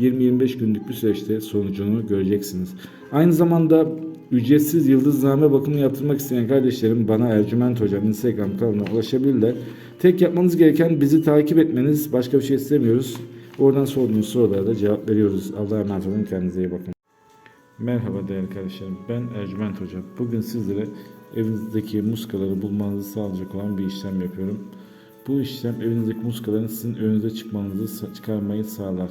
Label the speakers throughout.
Speaker 1: 20-25 günlük bir süreçte sonucunu göreceksiniz. Aynı zamanda ücretsiz yıldızname bakımı yaptırmak isteyen kardeşlerim bana Ercüment Hocam Instagram kanalına ulaşabilirler. Tek yapmanız gereken bizi takip etmeniz. Başka bir şey istemiyoruz. Oradan sorduğunuz sorulara da cevap veriyoruz. Allah'a emanet olun. Kendinize iyi bakın. Merhaba değerli kardeşlerim. Ben Ercüment Hoca. Bugün sizlere evinizdeki muskaları bulmanızı sağlayacak olan bir işlem yapıyorum. Bu işlem evinizdeki muskaların sizin önünüze çıkmanızı çıkarmayı sağlar.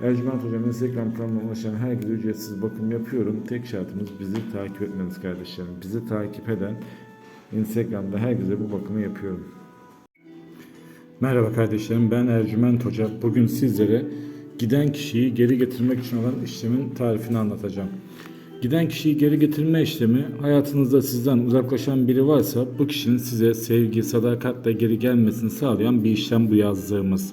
Speaker 1: Ercüment Hocam Instagram kanalına ulaşan herkese ücretsiz bakım yapıyorum. Tek şartımız bizi takip etmeniz kardeşlerim. Bizi takip eden Instagram'da herkese bu bakımı yapıyorum. Merhaba kardeşlerim ben Ercüment Hoca. Bugün sizlere giden kişiyi geri getirmek için olan işlemin tarifini anlatacağım. Giden kişiyi geri getirme işlemi hayatınızda sizden uzaklaşan biri varsa bu kişinin size sevgi, sadakatle geri gelmesini sağlayan bir işlem bu yazdığımız.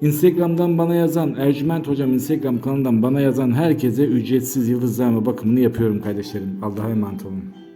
Speaker 1: Instagram'dan bana yazan, Ercüment Hocam Instagram kanalından bana yazan herkese ücretsiz yıldızname bakımını yapıyorum kardeşlerim. Allah'a emanet olun.